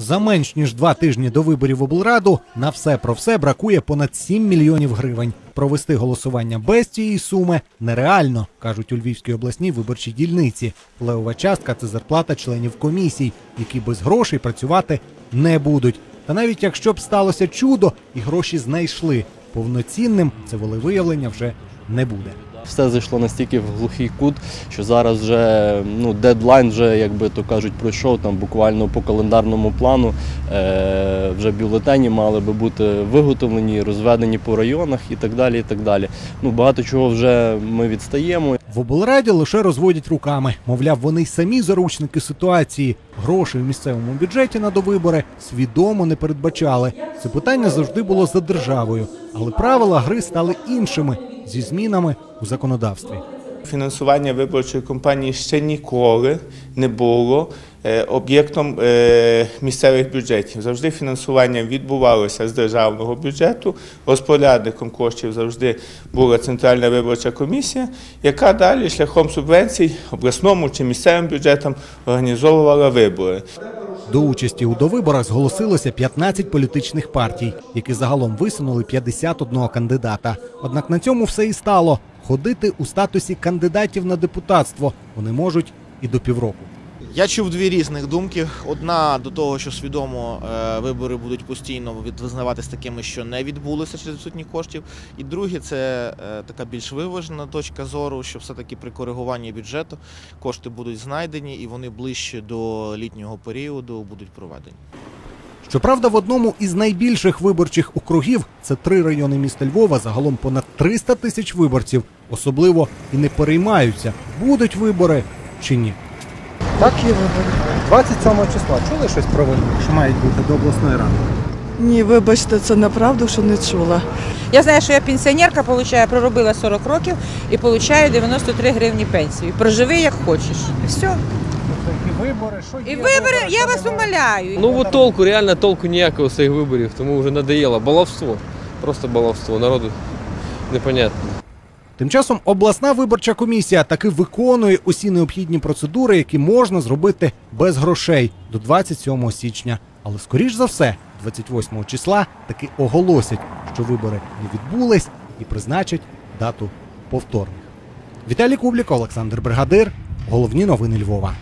За менш ніж два тижні до виборів облраду на все про все бракує понад 7 мільйонів гривень. Провести голосування без цієї суми нереально, кажуть у Львівській обласній виборчій дільниці. Левова частка це зарплата членів комісій, які без грошей працювати не будуть. Та навіть якщо б сталося чудо і гроші знайшли, повноцінним це волевиявлення вже не буде. Все зайшло настільки в глухий кут, що зараз вже ну, дедлайн вже, як би то кажуть, пройшов там буквально по календарному плану. Е, вже бюлетені мали би бути виготовлені, розведені по районах і так далі. І так далі. Ну, багато чого вже ми відстаємо. В облраді лише розводять руками. Мовляв, вони й самі заручники ситуації. Грошей в місцевому бюджеті на довибори свідомо не передбачали. Це питання завжди було за державою, але правила гри стали іншими зі змінами у законодавстві. Фінансування виборчої кампанії ще ніколи не було е, об'єктом е, місцевих бюджетів. Завжди фінансування відбувалося з державного бюджету. Розпорядником коштів завжди була Центральна виборча комісія, яка далі шляхом субвенцій обласному чи місцевим бюджетам організовувала вибори. До участі у довиборах зголосилося 15 політичних партій, які загалом висунули 51 кандидата. Однак на цьому все і стало. Ходити у статусі кандидатів на депутатство вони можуть і до півроку. Я чув дві різних думки. Одна до того, що свідомо е, вибори будуть постійно визнаватись такими, що не відбулися через відсутність коштів. І друге, це е, така більш виважена точка зору, що все-таки при коригуванні бюджету кошти будуть знайдені і вони ближче до літнього періоду будуть проведені. Щоправда, в одному із найбільших виборчих округів це три райони міста Львова, загалом понад 300 тисяч виборців. Особливо і не переймаються, будуть вибори чи ні. Так є вибори. 27 числа чули щось про вибори, що мають бути до обласної ради? Ні, вибачте, це неправда, що не чула. Я знаю, що я пенсіонерка, получаю, проробила 40 років і получаю 93 гривні пенсію. Проживи як хочеш. І все. І вибори, що І вибори, я вас умоляю. Ну от толку, реально толку ніякого з цих виборів, тому вже надоело. Баловство. Просто баловство. Народу непонятно. Тим часом обласна виборча комісія таки виконує усі необхідні процедури, які можна зробити без грошей до 27 січня. Але скоріш за все, 28 числа таки оголосять, що вибори не відбулись і призначать дату повторних. Віталій Кублік, Олександр Бригадир. Головні новини Львова.